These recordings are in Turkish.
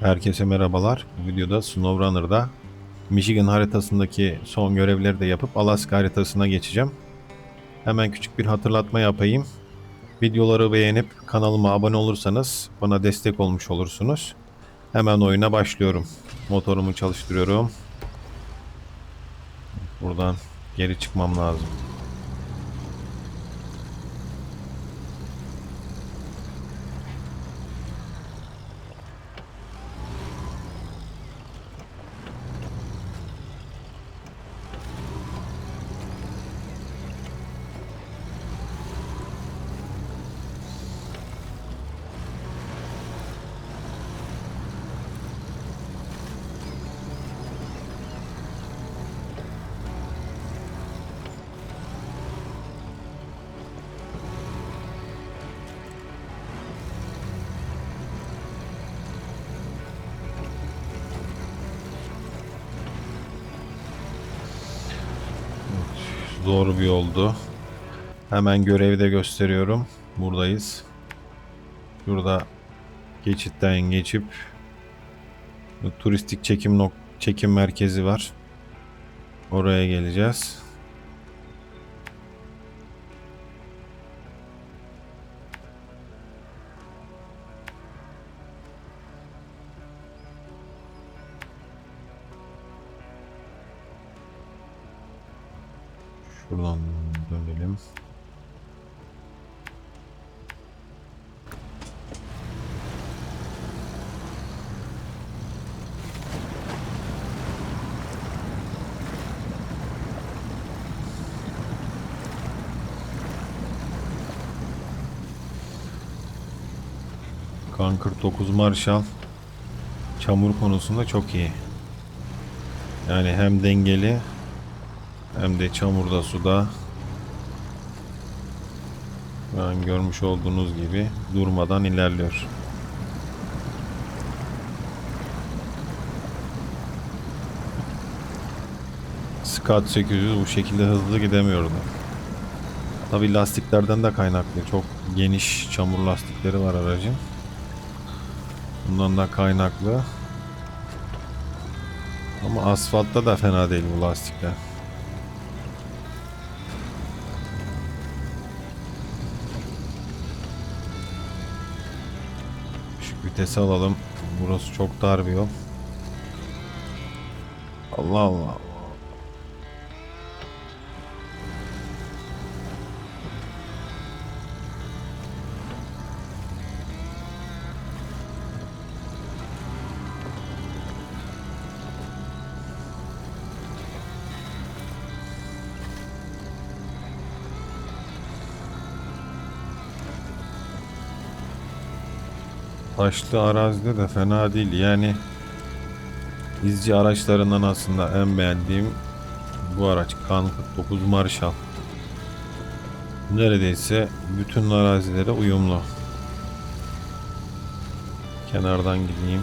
Herkese merhabalar. Bu videoda SnowRunner'da Michigan haritasındaki son görevleri de yapıp Alaska haritasına geçeceğim. Hemen küçük bir hatırlatma yapayım. Videoları beğenip kanalıma abone olursanız bana destek olmuş olursunuz. Hemen oyuna başlıyorum. Motorumu çalıştırıyorum. Buradan geri çıkmam lazım. Zor bir yoldu. Hemen görevi de gösteriyorum. Buradayız. Şurada geçitten geçip turistik çekim çekim merkezi var. Oraya geleceğiz. Şuradan dönelim. Kan 49 Marshall çamur konusunda çok iyi. Yani hem dengeli hem de çamurda suda an görmüş olduğunuz gibi durmadan ilerliyor. Scott 800 bu şekilde hızlı gidemiyordu. Tabi lastiklerden de kaynaklı. Çok geniş çamur lastikleri var aracın. Bundan da kaynaklı. Ama asfaltta da fena değil bu lastikler. Vitesi alalım. Burası çok dar bir yol. Allah Allah. Taşlı arazide de fena değil. Yani izci araçlarından aslında en beğendiğim bu araç Kan 49 Marshall. Neredeyse bütün arazilere uyumlu. Kenardan gideyim.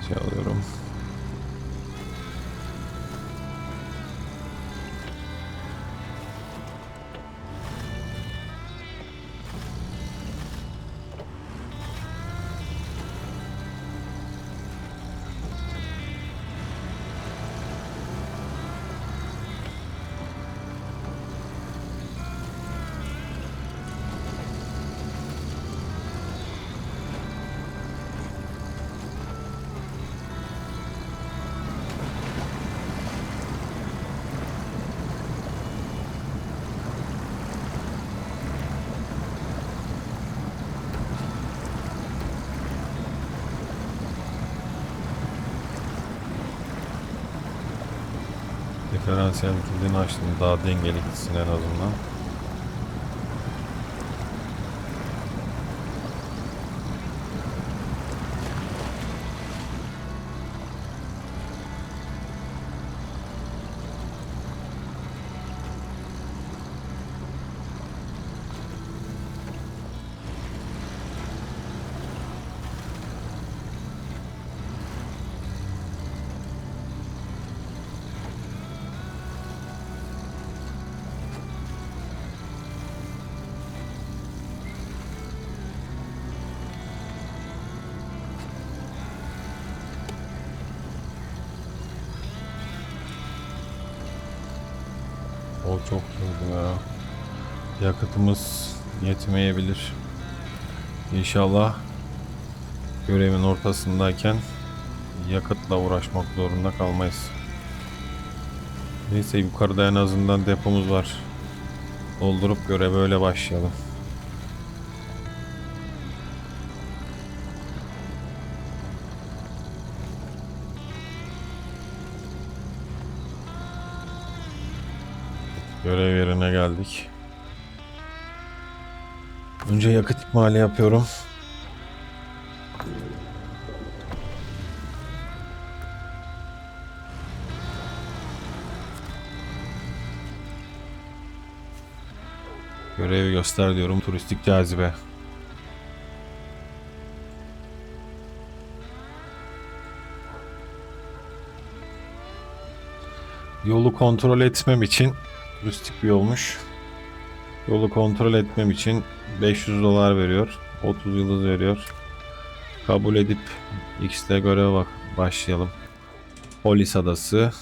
demasiado duro. Diferansiyel kilidini açtım. Daha dengeli gitsin en azından. Çok durdu ya. Yakıtımız yetmeyebilir. İnşallah görevin ortasındayken yakıtla uğraşmak zorunda kalmayız. Neyse yukarıda en azından depomuz var. Doldurup göreve öyle başlayalım. Görev yerine geldik. Önce yakıt ikmali yapıyorum. Görevi göster diyorum turistik cazibe. Yolu kontrol etmem için turistik bir yolmuş. Yolu kontrol etmem için 500 dolar veriyor. 30 yıldız veriyor. Kabul edip X'te göreve bak başlayalım. Polis adası.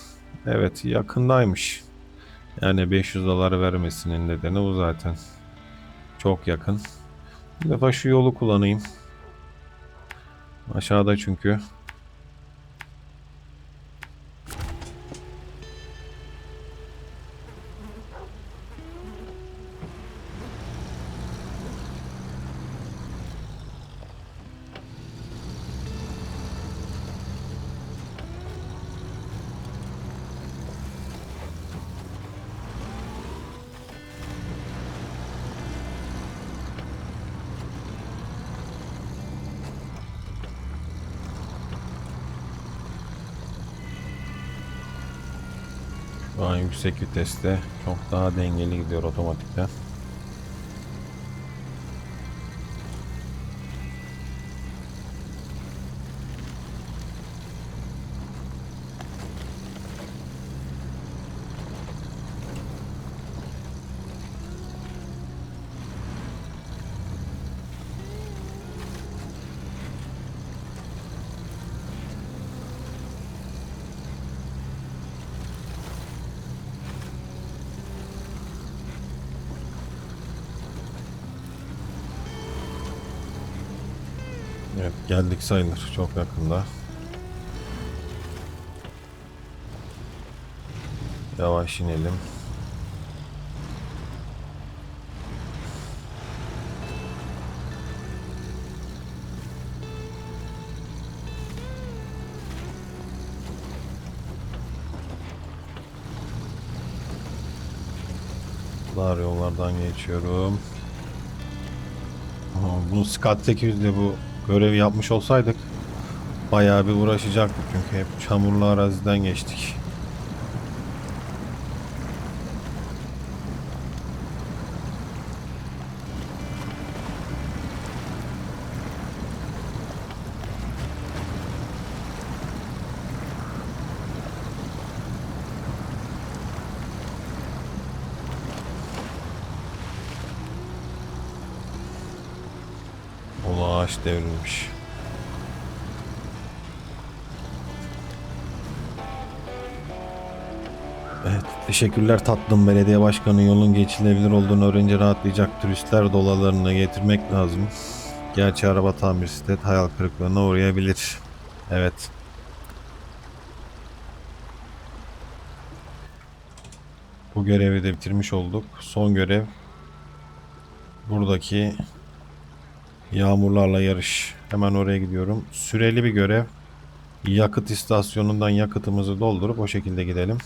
Evet yakındaymış. Yani 500 dolar vermesinin nedeni bu zaten. Çok yakın. Bir defa şu yolu kullanayım. Aşağıda çünkü. Şu an yüksek viteste çok daha dengeli gidiyor otomatikten. Evet geldik sayılır çok yakında. Yavaş inelim. Dar yollardan geçiyorum. Bunu Skat 800'de bu görevi yapmış olsaydık bayağı bir uğraşacaktık çünkü hep çamurlu araziden geçtik. Devrilmiş. Evet, teşekkürler tatlım belediye başkanı yolun geçilebilir olduğunu öğrenince rahatlayacak turistler dolalarını getirmek lazım. Gerçi araba tamir site hayal kırıklığına uğrayabilir. Evet. Bu görevi de bitirmiş olduk. Son görev buradaki Yağmurlarla yarış. Hemen oraya gidiyorum. Süreli bir görev. Yakıt istasyonundan yakıtımızı doldurup o şekilde gidelim.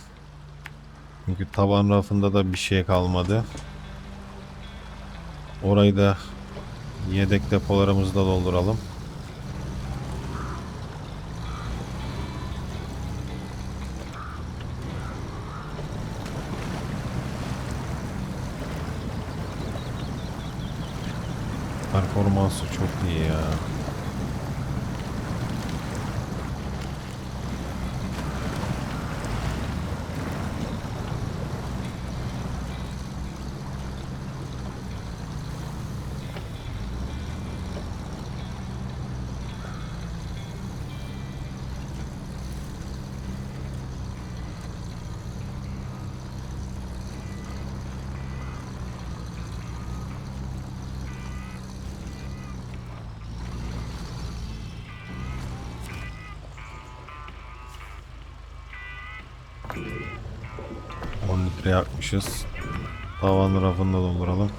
Çünkü tavan rafında da bir şey kalmadı. Orayı da yedek depolarımızı da dolduralım. Performansı çok iyi ya. Yakmışız. Tavan rafını da dolduralım.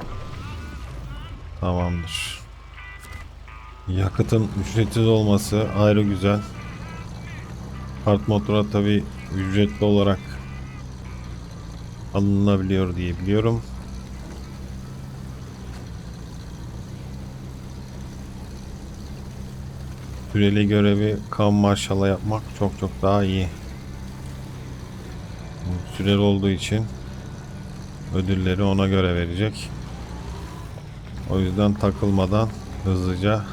Tamamdır. Yakıtın ücretsiz olması ayrı güzel. Kart motora tabi ücretli olarak alınabiliyor diye biliyorum. Süreli görevi kan marşala yapmak çok çok daha iyi. Süreli olduğu için ödülleri ona göre verecek. O yüzden takılmadan hızlıca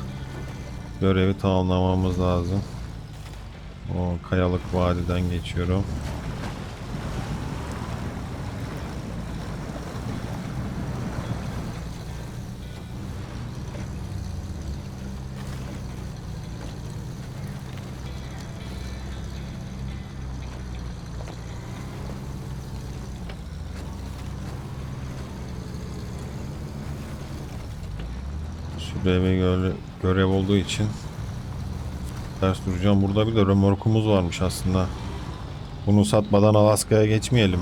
görevi tamamlamamız lazım. O kayalık vadiden geçiyorum. Süreli göre- görev olduğu için ters duracağım. Burada bir de römorkumuz varmış aslında. Bunu satmadan Alaska'ya geçmeyelim.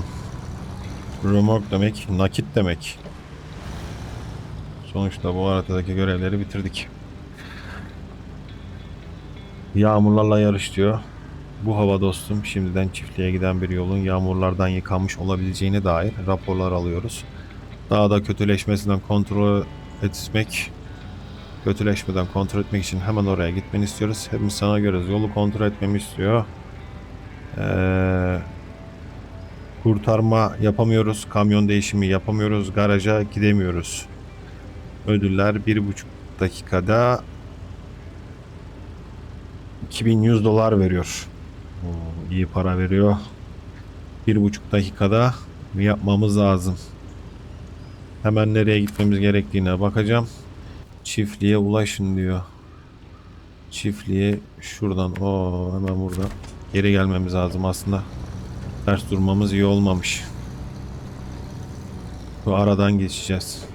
Römork demek nakit demek. Sonuçta bu haritadaki görevleri bitirdik. Yağmurlarla yarış diyor. Bu hava dostum şimdiden çiftliğe giden bir yolun yağmurlardan yıkanmış olabileceğine dair raporlar alıyoruz. Daha da kötüleşmesinden kontrol etmek kötüleşmeden kontrol etmek için hemen oraya gitmeni istiyoruz. Hepimiz sana görüyoruz. Yolu kontrol etmemi istiyor. Ee, kurtarma yapamıyoruz. Kamyon değişimi yapamıyoruz. Garaja gidemiyoruz. Ödüller bir buçuk dakikada 2100 dolar veriyor. Oo, iyi para veriyor. Bir buçuk dakikada yapmamız lazım. Hemen nereye gitmemiz gerektiğine bakacağım. Çiftliğe ulaşın diyor. Çiftliğe şuradan o hemen burada geri gelmemiz lazım aslında. Ters durmamız iyi olmamış. Bu aradan geçeceğiz.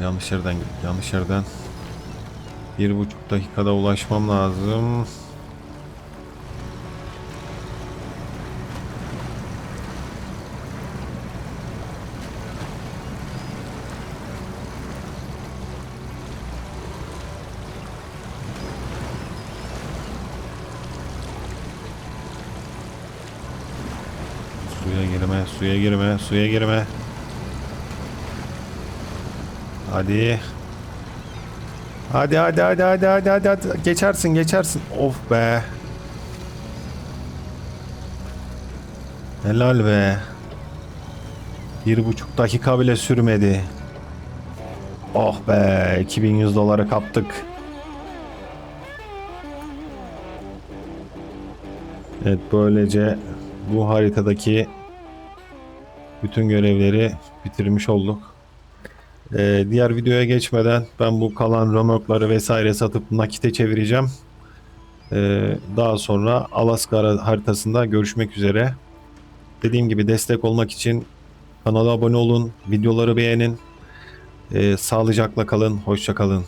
O yanlış yerden. Yanlış yerden. Bir buçuk dakikada ulaşmam lazım. Suya girme, suya girme, suya girme. Hadi. Hadi hadi hadi hadi hadi hadi hadi geçersin geçersin. Of be. Helal be. Bir buçuk dakika bile sürmedi. Oh be 2100 doları kaptık. Evet böylece bu haritadaki bütün görevleri bitirmiş olduk. Ee, diğer videoya geçmeden ben bu kalan römorkları vesaire satıp nakite çevireceğim. Ee, daha sonra Alaska har- haritasında görüşmek üzere. Dediğim gibi destek olmak için kanala abone olun, videoları beğenin. Ee, sağlıcakla kalın, hoşça kalın.